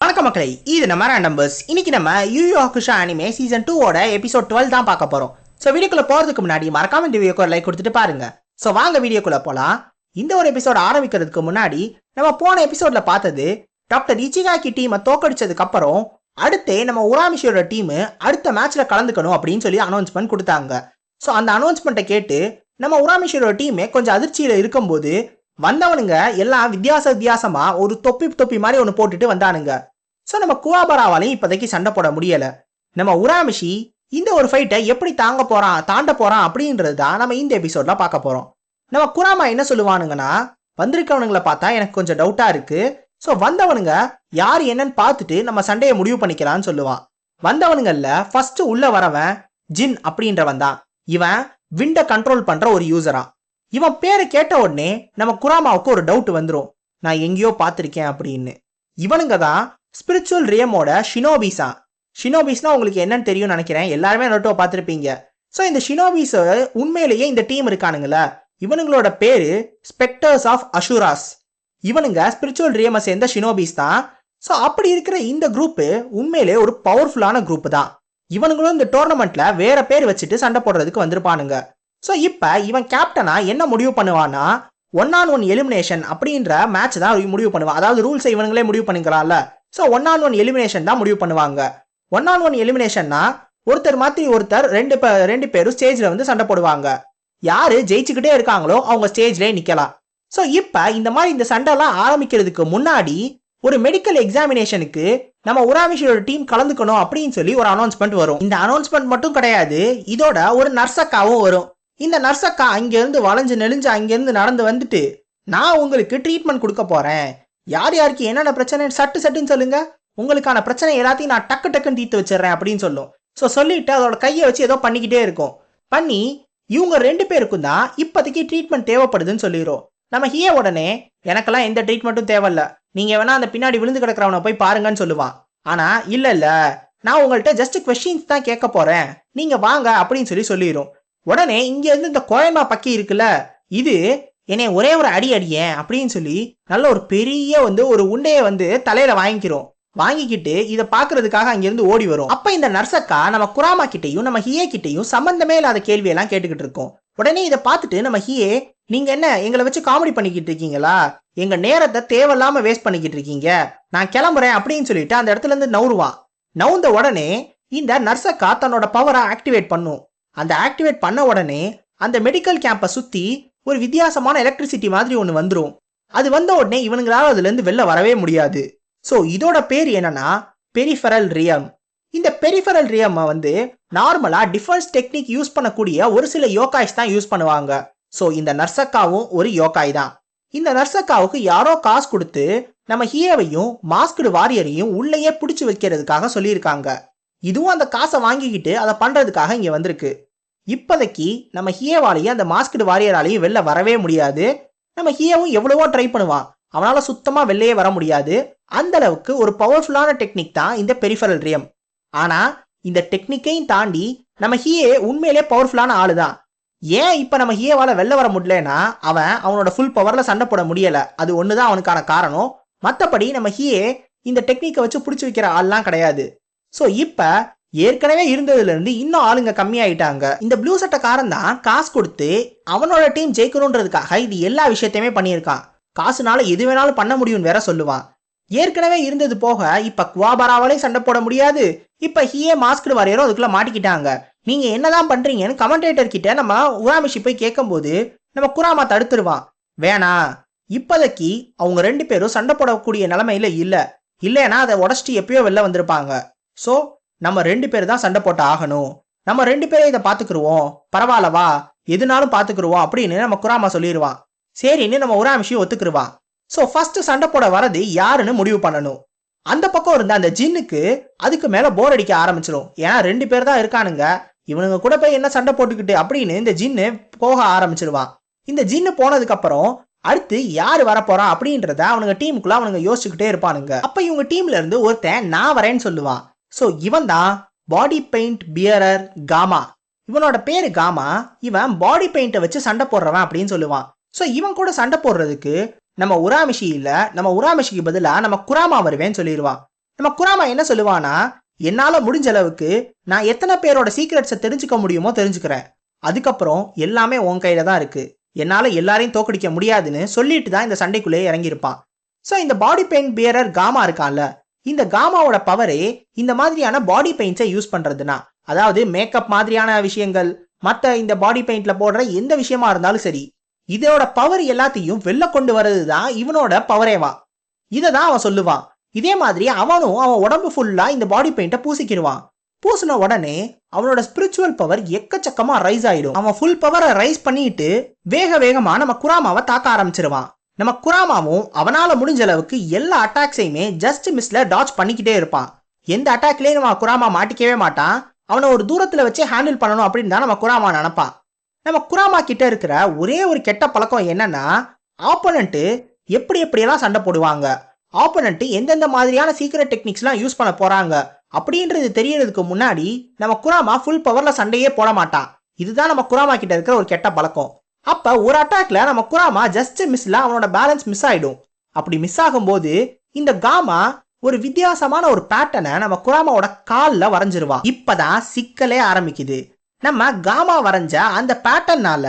வணக்கம் மக்களை இது நம்ம நம்பர்ஸ் இன்னைக்கு நம்ம Yu Yu Hakusho anime season டூவோட எபிசோட் டுவெல் தான் பார்க்க போறோம். ஸோ வீடியோக்குள்ள போறதுக்கு முன்னாடி மறக்காம இந்த வீடியோக்கு ஒரு லைக் கொடுத்துட்டு பாருங்க. ஸோ வாங்க வீடியோக்குள்ள போலாம். இந்த ஒரு எபிசோட் ஆரம்பிக்கிறதுக்கு முன்னாடி நம்ம போன எபிசோட்ல பார்த்தது டாக்டர் இச்சிகாக்கி டீமை தோக்கடிச்சதுக்கு அப்புறம் அடுத்தே நம்ம உராமிஷியோட டீம் அடுத்த மேட்ச்ல கலந்துக்கணும் அப்படின்னு சொல்லி அனௌன்ஸ்மெண்ட் கொடுத்தாங்க. ஸோ அந்த அனௌன்ஸ்மெண்ட்டை கேட்டு நம்ம உராமிஷியோட டீமே கொஞ்சம் அதிர்ச்சியில் இருக்கும்போது வந்தவனுங்க எல்லாம் வித்தியாச வித்தியாசமா ஒரு தொப்பி தொப்பி மாதிரி ஒன்று போட்டுட்டு வந்தானுங்க. ஸோ நம்ம குவாபராவாலையும் இப்போதைக்கு சண்டை போட முடியலை. நம்ம உராமிஷி இந்த ஒரு ஃபைட்டை எப்படி தாங்க போகிறான் தாண்ட போகிறான் அப்படின்றது தான் நம்ம இந்த எபிசோடில் பார்க்க போகிறோம் நம்ம குராமா என்ன சொல்லுவானுங்கன்னா வந்திருக்கவனுங்களை பார்த்தா எனக்கு கொஞ்சம் டவுட்டாக இருக்குது ஸோ வந்தவனுங்க யார் என்னன்னு பார்த்துட்டு நம்ம சண்டையை முடிவு பண்ணிக்கலாம்னு சொல்லுவான். வந்தவனுங்களில் ஃபஸ்ட்டு உள்ளே வரவன் ஜின் அப்படின்றவன் தான். இவன் விண்டை கண்ட்ரோல் பண்ணுற ஒரு யூசரா இவன் பேரை கேட்ட உடனே நம்ம குராமாவுக்கு ஒரு டவுட் வந்துடும் நான் எங்கேயோ பார்த்துருக்கேன் அப்படின்னு. இவனுங்க தான் ஸ்பிரிச்சுவல் ரியமோட ஷினோபிஸா ஷினோபிஸ்னா உங்களுக்கு என்னன்னு தெரியும்னு நினைக்கிறேன். எல்லாருமே நோட்டோ பார்த்துருப்பீங்க. ஸோ இந்த ஷினோபிஸ் உண்மையிலேயே இந்த டீம் இருக்கானுங்களா இவனுங்களோட பேரு ஸ்பெக்டர்ஸ் ஆஃப் அஷுராஸ் இவனுங்க ஸ்பிரிச்சுவல் ரியமை சேர்ந்த ஷினோபிஸ் தான். ஸோ அப்படி இருக்கிற இந்த குரூப்பு உண்மையிலே ஒரு பவர்ஃபுல்லான குரூப் தான். இவனுங்களும் இந்த டோர்னமெண்ட்ல வேற பேர் வச்சுட்டு சண்டை போடுறதுக்கு வந்திருப்பானுங்க. ஸோ இப்போ இவன் கேப்டனா என்ன முடிவு பண்ணுவான்னா ஒன் ஆன் ஒன் எலிமினேஷன் அப்படின்ற மேட்ச் தான் முடிவு பண்ணுவான். அதாவது ரூல்ஸை இவனுங்களே முடிவு பண்ணிக்கலாம்ல. So one on one elimination தான் முடிவு பண்ணுவாங்க. ஒன் ஆன் ஒன் எலிமினேஷன்னா ஒருத்தர் மாற்றி ஒருத்தர் ரெண்டு ரெண்டு பேரும் ஸ்டேஜில் வந்து சண்டை போடுவாங்க. யார் ஜெயிச்சுக்கிட்டே இருக்காங்களோ அவங்க ஸ்டேஜ்லேயே நிற்கலாம் ஸோ இப்போ இந்த மாதிரி இந்த சண்டைலாம் ஆரம்பிக்கிறதுக்கு முன்னாடி ஒரு மெடிக்கல் எக்ஸாமினேஷனுக்கு நம்ம உராமிஷியோட டீம் கலந்துக்கணும் அப்படின்னு சொல்லி ஒரு அனௌன்ஸ்மெண்ட் வரும். இந்த அனௌன்ஸ்மெண்ட் மட்டும் கிடையாது இதோட ஒரு நர்சக்காவும் வரும். இந்த நர்சக்கா அங்கேருந்து வளைஞ்சு நெளிஞ்சு அங்கேருந்து நடந்து வந்துட்டு நான் உங்களுக்கு ட்ரீட்மெண்ட் கொடுக்க போறேன். யார் யாருக்கு என்னென்ன பிரச்சனை? சட்டு சட்டுன்னு சொல்லுங்க. உங்களுக்கான பிரச்சனை எல்லாத்தையும் நான் டக்கு டக்குன்னு தீர்த்து வச்சிடுறேன் அப்படின்னு சொல்லும். ஸோ சொல்லிட்டு அதோட கையை வச்சு ஏதோ பண்ணிக்கிட்டே இருக்கும். பண்ணி இவங்க ரெண்டு பேருக்கும் தான் இப்போதைக்கு ட்ரீட்மெண்ட் தேவைப்படுதுன்னு சொல்லிடுறோம். நம்ம ஹிய உடனே எனக்கெல்லாம் எந்த ட்ரீட்மெண்ட்டும் தேவையில்ல. நீங்கள் வேணா அந்த பின்னாடி விழுந்து கிடக்கிறவனை போய் பாருங்கன்னு சொல்லுவான். ஆனால் இல்லை இல்லை. நான் உங்கள்கிட்ட ஜஸ்ட் கொஷின்ஸ் தான் கேட்க போகிறேன் நீங்கள் வாங்க அப்படின்னு சொல்லி சொல்லிடும். உடனே இங்கேருந்து இந்த கோயமா பக்கி இருக்குல்ல இது என்னை ஒரே ஒரு அடி அடியேன் அப்படின்னு சொல்லி நல்ல ஒரு பெரிய வந்து ஒரு உண்டையை வந்து தலையில வாங்கிக்கிறோம். வாங்கிக்கிட்டு இதை பாக்குறதுக்காக அங்கிருந்து ஓடி வரும். அப்ப இந்த நர்சக்கா நம்ம குராமா கிட்டையும் நம்ம ஹியே கிட்டையும் சம்பந்தமே இல்லாத கேள்வியெல்லாம் கேட்டுக்கிட்டு இருக்கோம். உடனே இதை பார்த்துட்டு நம்ம ஹியே நீங்க என்ன எங்களை வச்சு காமெடி பண்ணிக்கிட்டு இருக்கீங்களா? எங்க நேரத்தை தேவையில்லாம வேஸ்ட் பண்ணிக்கிட்டு இருக்கீங்க. நான் கிளம்புறேன் அப்படின்னு சொல்லிட்டு அந்த இடத்துல இருந்து நவுருவான். நவுந்த உடனே இந்த நர்சக்கா தன்னோட பவரை ஆக்டிவேட் பண்ணும். அந்த ஆக்டிவேட் பண்ண உடனே அந்த மெடிக்கல் கேம்பை சுத்தி ஒரு வித்தியாசமான எலக்ட்ரிசிட்டி மாதிரி ஒன்று வந்துடும் அது வந்த உடனே இவனுங்களால அதுலேருந்து வெளில வரவே முடியாது. ஸோ இதோட பேர் என்னன்னா பெரிஃபரல் ரியம் இந்த பெரிஃபரல் ரியம்மை வந்து நார்மலாக டிஃபென்ஸ் டெக்னிக் யூஸ் பண்ணக்கூடிய ஒரு சில யோகாய்ஸ் தான் யூஸ் பண்ணுவாங்க. ஸோ இந்த நர்சக்காவும் ஒரு யோகாய் தான். இந்த நர்சக்காவுக்கு யாரோ காசு கொடுத்து நம்ம ஹியோவையும் மாஸ்க்டு வாரியரையும் உள்ளேயே பிடிச்சி வைக்கிறதுக்காக சொல்லியிருக்காங்க. இதுவும் அந்த காசை வாங்கிக்கிட்டு அதை பண்ணுறதுக்காக இங்கே வந்திருக்கு. இப்போதைக்கு நம்ம ஹியவாலையும் அந்த மாஸ்க்டு வாரியராலையும் வெளில வரவே முடியாது. நம்ம ஹியவும் எவ்வளவோ ட்ரை பண்ணுவான். அவனால் சுத்தமாக வெளியே வர முடியாது. அந்த அளவுக்கு ஒரு பவர்ஃபுல்லான டெக்னிக் தான் இந்த பெரிஃபரல் ரியம் ஆனால் இந்த டெக்னிக்கையும் தாண்டி நம்ம ஹியே உண்மையிலே பவர்ஃபுல்லான ஆளு தான் ஏன் இப்போ நம்ம ஹியவால வெளில வர முடியலன்னா அவன் அவனோட ஃபுல் பவரில் சண்டை போட முடியலை. அது ஒன்று தான் அவனுக்கான காரணம். மற்றபடி நம்ம ஹியே இந்த டெக்னிக்கை வச்சு பிடிச்சி வைக்கிற ஆள்லாம் கிடையாது. ஸோ இப்போ ஏற்கனவே இருந்ததுல இருந்து இன்னும் ஆளுங்க கம்மியாயிட்டாங்க. இந்த ப்ளூ சட்டக்காரன் தான் காசு கொடுத்து அவனோட டீம் ஜெயிக்கணுன்றதுக்காக இது எல்லா விஷயத்தையுமே பண்ணியிருக்கான். காசுனால எது வேணாலும் பண்ண முடியும்னு வேற சொல்லுவான். ஏற்கனவே இருந்தது போக இப்ப குவாபராவாலையும் சண்டை போட முடியாது. இப்ப ஹியே மாஸ்க்டு வரையறோ அதுக்குள்ள மாட்டிக்கிட்டாங்க. நீங்க என்னதான் பண்றீங்கன்னு கமெண்டேட்டர் கிட்ட நம்ம உராமிஷி போய் கேட்கும்போது நம்ம குராமா தடுத்துருவான். வேணாம் இப்போதைக்கு அவங்க ரெண்டு பேரும் சண்டை போடக்கூடிய நிலைமையில இல்ல. இல்லைன்னா அதை உடச்சிட்டு எப்பயோ வெளில வந்திருப்பாங்க. ஸோ நம்ம ரெண்டு பேர் தான் சண்டை போட்டு ஆகணும். நம்ம ரெண்டு பேரும் இதை பார்த்துக்குருவோம். பரவாயில்லவா? எதுனாலும் பார்த்துக்குருவோம் அப்படின்னு நம்ம குராமா சொல்லிடுவான் சரின்னு நம்ம உராமிஷி ஒத்துக்குருவான் ஸோ ஃபர்ஸ்ட் சண்டை போட வரது யாருன்னு முடிவு பண்ணணும். அந்த பக்கம் இருந்த அந்த ஜின்னுக்கு அதுக்கு மேலே போர் அடிக்க ஆரம்பிச்சிடும் ஏன்னா ரெண்டு பேர் தான் இருக்கானுங்க. இவனுங்க கூட போய் என்ன சண்டை போட்டுக்கிட்டு அப்படின்னு இந்த ஜின்னு போக ஆரம்பிச்சிருவான் இந்த ஜின்னு போனதுக்கப்புறம் அடுத்து யார் வரப்போறா அப்படின்றத அவனுங்க டீமுக்குள்ள அவனுங்க யோசிச்சுக்கிட்டே இருப்பானுங்க. அப்ப இவங்க டீம்ல இருந்து ஒருத்தன் நான் வரேன்னு சொல்லுவான். ஸோ இவன் தான் பாடி பெயிண்ட் பியரர் காமா இவனோட பேர் காமா இவன் பாடி பெயிண்ட்டை வச்சு சண்டை போடுறவன் அப்படின்னு சொல்லுவான். ஸோ இவன் கூட சண்டை போடுறதுக்கு நம்ம உராமிஷி இல்லை நம்ம உராமிஷிக்கு பதிலாக நம்ம குராமா வருவேன்னு சொல்லிடுவான். நம்ம குராமா என்ன சொல்லுவானா என்னால் முடிஞ்ச அளவுக்கு நான் எத்தனை பேரோட சீக்ரெட்ஸை தெரிஞ்சுக்க முடியுமோ தெரிஞ்சுக்கிறேன். அதுக்கப்புறம் எல்லாமே உன் கையில் தான் இருக்குது என்னால் எல்லாரையும் தோக்கடிக்க முடியாதுன்னு சொல்லிட்டு தான் இந்த சண்டைக்குள்ளேயே இறங்கியிருப்பான். ஸோ இந்த பாடி பெயிண்ட் பியரர் காமா இருக்கான்ல இந்த காமாவோட பவரே இந்த மாதிரியான பாடி பெயிண்ட்ஸை யூஸ் பண்றதுனா அதாவது மேக்கப் மாதிரியான விஷயங்கள் மற்ற இந்த பாடி பெயிண்ட்ல போடுற எந்த விஷயமா இருந்தாலும் சரி இதோட பவர் எல்லாத்தையும் வெளில கொண்டு வர்றது தான் இவனோட பவரேவா இதை தான் அவன் சொல்லுவான். இதே மாதிரி அவனும் அவன் உடம்பு ஃபுல்லா இந்த பாடி பெயிண்ட்டை பூசிக்கிடுவான் பூசின உடனே அவனோட ஸ்பிரிச்சுவல் பவர் எக்கச்சக்கமா ரைஸ் ஆயிடும். அவன் ஃபுல் பவரை ரைஸ் பண்ணிட்டு வேக வேகமா நம்ம குராமாவை தாக்க ஆரம்பிச்சிருவான். நம்ம குராமாவும் அவனால் முடிஞ்ச அளவுக்கு எல்லா அட்டாக்ஸையுமே ஜஸ்ட் மிஸ்ல டாச் பண்ணிக்கிட்டே இருப்பான். எந்த அட்டாக்லேயும் நம்ம குராமா மாட்டிக்கவே மாட்டான். அவனை ஒரு தூரத்தில் வச்சு ஹேண்டில் பண்ணணும் அப்படின்னு தான் நம்ம குராமா நினப்பான். நம்ம குராமா கிட்ட இருக்கிற ஒரே ஒரு கெட்ட பழக்கம் என்னன்னா ஆப்போனண்ட்டு எப்படி எப்படியெல்லாம் சண்டை போடுவாங்க. ஆப்போனண்ட்டு எந்தெந்த மாதிரியான சீக்கிரட் டெக்னிக்ஸ்லாம் யூஸ் பண்ண போகிறாங்க அப்படின்றது தெரியறதுக்கு முன்னாடி நம்ம குராமா ஃபுல் பவரில் சண்டையே போட மாட்டான். இதுதான் நம்ம குராமா கிட்ட இருக்கிற ஒரு கெட்ட பழக்கம். அப்போ ஒரு அட்டாக்ல நம்ம குராமா ஜஸ்ட் மிஸ்ல அவனோட பேலன்ஸ் மிஸ் ஆயிடும். அப்படி மிஸ் ஆகும்போது இந்த காமா ஒரு வித்தியாசமான ஒரு பேட்டர்னை நம்ம குராமாவோட காலில் வரைஞ்சிருவான் இப்பதான் சிக்கலே ஆரம்பிக்குது. நம்ம காமா வரைஞ்ச அந்த பேட்டர்னால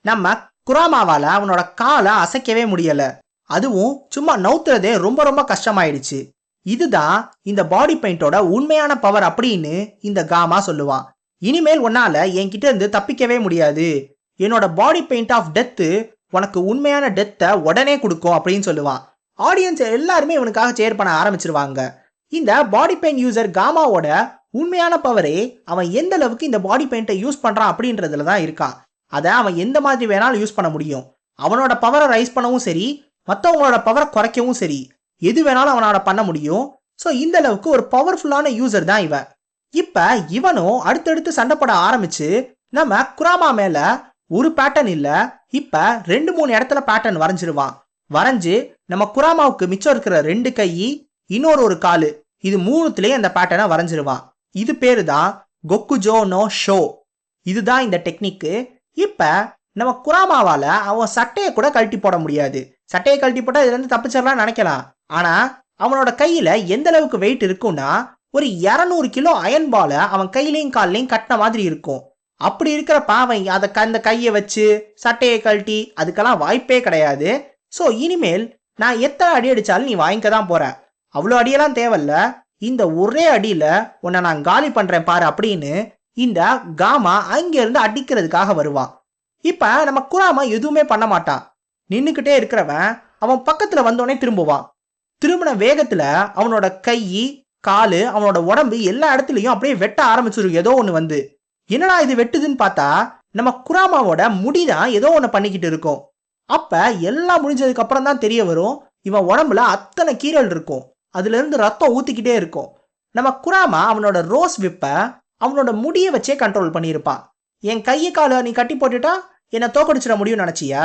நம்ம குராமாவால அவனோட காலை அசைக்கவே முடியல. அதுவும் சும்மா நவுத்துறதே ரொம்ப ரொம்ப கஷ்டமாயிடுச்சு. இதுதான் இந்த பாடி பெயிண்டோட உண்மையான பவர் அப்படின்னு இந்த காமா சொல்லுவான் இனிமேல் உன்னால என்கிட்ட இருந்து தப்பிக்கவே முடியாது. என்னோட பாடி பெயிண்ட் ஆஃப் டெத்து உனக்கு உண்மையான டெத்தை உடனே கொடுக்கும் அப்படின்னு சொல்லுவான். ஆடியன்ஸ் எல்லாருமே இவனுக்காக சேர் பண்ண ஆரம்பிச்சிருவாங்க. இந்த பாடி பெயிண்ட் யூசர் காமாவோட உண்மையான பவரே அவன் எந்த அளவுக்கு இந்த பாடி பெயிண்ட்டை யூஸ் பண்ணுறான் அப்படின்றதுல தான் இருக்கான். அதை அவன் எந்த மாதிரி வேணாலும் யூஸ் பண்ண முடியும். அவனோட பவரை ரைஸ் பண்ணவும் சரி மற்றவங்களோட பவரை குறைக்கவும் சரி எது வேணாலும் அவனால் பண்ண முடியும். ஸோ இந்த அளவுக்கு ஒரு பவர்ஃபுல்லான யூசர் தான் இவன். இப்போ இவனும் அடுத்தடுத்து சண்டை போட ஆரம்பிச்சு நம்ம குராமா மேலே ஒரு பேட்டர்ன் இல்ல இப்ப ரெண்டு மூணு இடத்துல பேட்டர்ன் வரைஞ்சிருவான். வரைஞ்சு நம்ம குராமாவுக்கு மிச்சம் இருக்கிற ரெண்டு கை இன்னொரு ஒரு காலு இது மூணுத்துலேயும் அந்த பேட்டர்னை வரைஞ்சிருவான். இது பேரு தான் கொக்குஜோ நோ ஷோ இதுதான் இந்த டெக்னிக்கு இப்ப நம்ம குராமாவால அவன் சட்டையை கூட கழட்டி போட முடியாது. சட்டையை கழட்டி போட்டா இதுல இருந்து தப்பிச்சிடலாம் நினைக்கலாம். ஆனா அவனோட கையில எந்த அளவுக்கு வெயிட் இருக்கும்னா ஒரு இரநூறு கிலோ அயன் பாலை அவன் கையிலையும் கால்லையும் கட்டின மாதிரி இருக்கும். அப்படி இருக்கிற பாவை அதை அந்த கையை வச்சு சட்டையை கழட்டி அதுக்கெல்லாம் வாய்ப்பே கிடையாது. ஸோ இனிமேல் நான் எத்தனை அடி அடித்தாலும் நீ வாங்கிக்க தான் போற. அவ்வளோ அடியெல்லாம் தேவையில்ல. இந்த ஒரே அடியில் உன்னை நான் காலி பண்ணுறேன் பாரு அப்படின்னு இந்த காமா அங்கிருந்து அடிக்கிறதுக்காக வருவான். இப்போ நம்ம குராமா எதுவுமே பண்ண மாட்டான். நின்றுக்கிட்டே இருக்கிறவன் அவன் பக்கத்தில் வந்தோடனே திரும்புவான். திரும்பின வேகத்தில் அவனோட கை காலு அவனோட உடம்பு எல்லா இடத்துலையும் அப்படியே வெட்ட ஆரம்பிச்சிரும். ஏதோ ஒன்று வந்து. என்னடா இது வெட்டுதுன்னு பார்த்தா நம்ம குராமாவோட முடிதான் ஏதோ ஒன்று பண்ணிக்கிட்டு இருக்கும். அப்போ எல்லாம் முடிஞ்சதுக்கு அப்புறம் தான் தெரிய வரும் இவன் உடம்புல அத்தனை கீரல் இருக்கும். அதுலேருந்து ரத்தம் ஊத்திக்கிட்டே இருக்கும். நம்ம குராமா அவனோட ரோஸ் விப்பை அவனோட முடியை வச்சே கண்ட்ரோல் பண்ணியிருப்பான். என் கையை காலை நீ கட்டி போட்டுட்டா என்னை தோக்கடிச்சிட முடியும்னு நினச்சியா?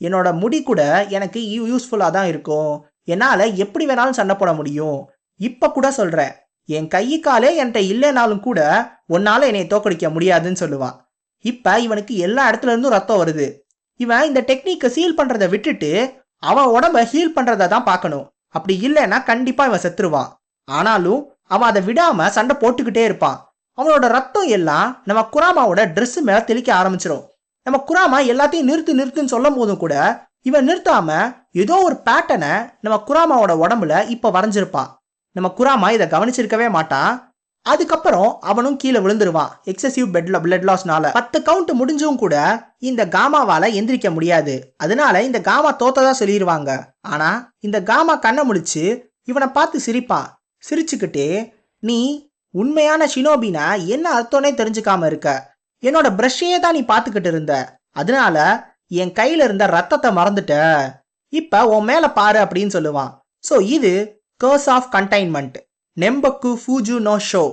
என்னோட முடி கூட எனக்கு யூஸ்ஃபுல்லாக தான் இருக்கும். என்னால் எப்படி வேணாலும் சண்டை போட முடியும்? இப்போ கூட சொல்கிறேன் என் கை காலே என்கிட்ட இல்லைனாலும் கூட உன்னால என்னை தோக்கடிக்க முடியாதுன்னு சொல்லுவான். இப்ப இவனுக்கு எல்லா இடத்துல இருந்தும் ரத்தம் வருது. இவன் இந்த டெக்னிக்கை சீல் பண்றதை விட்டுட்டு அவன் உடம்ப ஹீல் பண்றதை தான் பார்க்கணும். அப்படி இல்லைன்னா கண்டிப்பா இவன் செத்துருவான். ஆனாலும் அவன் அதை விடாம சண்டை போட்டுக்கிட்டே இருப்பான். அவனோட ரத்தம் எல்லாம் நம்ம குராமாவோட ட்ரெஸ்ஸு மேல தெளிக்க ஆரம்பிச்சிடும் நம்ம குராமா எல்லாத்தையும் நிறுத்து நிறுத்துன்னு சொல்லும் போதும் கூட இவன் நிறுத்தாம ஏதோ ஒரு பேட்டனை நம்ம குராமாவோட உடம்புல இப்ப வரைஞ்சிருப்பான். நம்ம குராமா இதை கவனிச்சிருக்கவே மாட்டான் அதுக்கப்புறம் அவனும் கீழே விழுந்துருவான். எக்ஸசிவ் பெட்ல பிளட் லாஸ்னால பத்து கவுண்ட் முடிஞ்சும் கூட இந்த காமாவால எந்திரிக்க முடியாது. அதனால இந்த காமா தோத்ததா சொல்லிடுவாங்க ஆனா இந்த காமா கண்ணை முழிச்சு இவனை பார்த்து சிரிப்பான் சிரிச்சுக்கிட்டே நீ உண்மையான ஷினோபினா என்ன அர்த்தம்னே தெரிஞ்சுக்காம இருக்க? என்னோட பிரஷ்ஷையே தான் நீ பார்த்துக்கிட்டு இருந்த. அதனால என் கையில இருந்த ரத்தத்தை மறந்துட்ட. இப்ப உன் மேல பாரு அப்படின்னு சொல்லுவான். ஸோ இது கர்ஸ் ஆஃப் கண்டைன்மெண்ட் நெம்பக்கு ஃபூஜு நோ ஷோ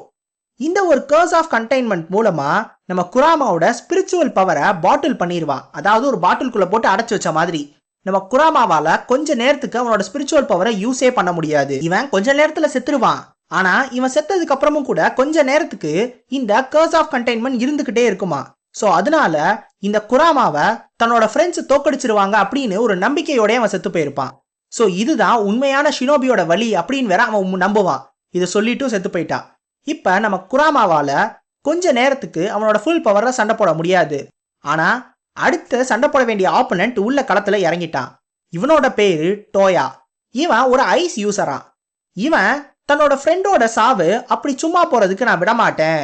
இந்த ஒரு கர்ஸ் ஆஃப் கண்டைன்மெண்ட் மூலமா நம்ம குராமாவோட ஸ்பிரிச்சுவல் பவரை பாட்டில் பண்ணிடுவான் அதாவது ஒரு பாட்டில்குள்ளே போட்டு அடைச்சி வச்ச மாதிரி. நம்ம குராமாவால கொஞ்ச நேரத்துக்கு அவனோட ஸ்பிரிச்சுவல் பவரை யூஸே பண்ண முடியாது. இவன் கொஞ்ச நேரத்துல செத்துருவான். ஆனா இவன் செத்ததுக்கு அப்புறமும் கூட கொஞ்ச நேரத்துக்கு இந்த கர்ஸ் ஆஃப் கண்டெய்ன்மெண்ட் இருந்துகிட்டே இருக்குமா? ஸோ அதனால இந்த குராமாவை தன்னோட ஃப்ரெண்ட்ஸ் தோக்கடிச்சிருவாங்க அப்படின்னு ஒரு நம்பிக்கையோடய அவன் செத்து போயிருப்பான். ஸோ இதுதான் உண்மையான ஷினோபியோட வழி அப்படின்னு வேற அவன் நம்புவான். இதை சொல்லிட்டும் செத்து போயிட்டான். இப்போ நம்ம குராமாவால கொஞ்ச நேரத்துக்கு அவனோட ஃபுல் பவரில் சண்டை போட முடியாது. ஆனால் அடுத்து சண்டை போட வேண்டிய ஆப்பனண்ட் உள்ள களத்தில் இறங்கிட்டான். இவனோட பேரு டோயா. இவன் ஒரு ஐஸ் யூசரா இவன் தன்னோட ஃப்ரெண்டோட சாவு அப்படி சும்மா போறதுக்கு நான் விட மாட்டேன்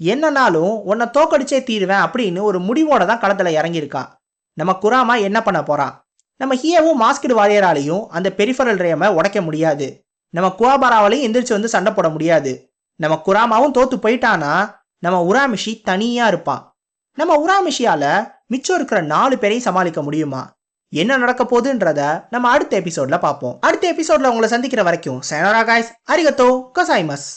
என்னன்னாலும் உன்னை தோக்கடிச்சே தீருவேன் அப்படின்னு ஒரு முடிவோட தான் களத்துல இறங்கியிருக்கான். நம்ம குராமா என்ன பண்ண போறான்? நம்ம ஹியாவும் மாஸ்கடு வாரியராலையும் அந்த பெரிஃபரல் ரேமை உடைக்க முடியாது. நம்ம குவாபாராவாலையும் எந்திரிச்சு வந்து சண்டை போட முடியாது. நம்ம குராமாவும் தோத்து போயிட்டானா நம்ம உராமிஷி தனியா இருப்பான் நம்ம உராமிஷியால மிச்சம் இருக்கிற நாலு பேரையும் சமாளிக்க முடியுமா? என்ன நடக்க போகுதுன்றத நம்ம அடுத்த எபிசோட்ல பார்ப்போம். அடுத்த எபிசோட்ல உங்களை சந்திக்கிற வரைக்கும் சேனரா காய்ஸ் அரிகத்தோ கசாய்மஸ்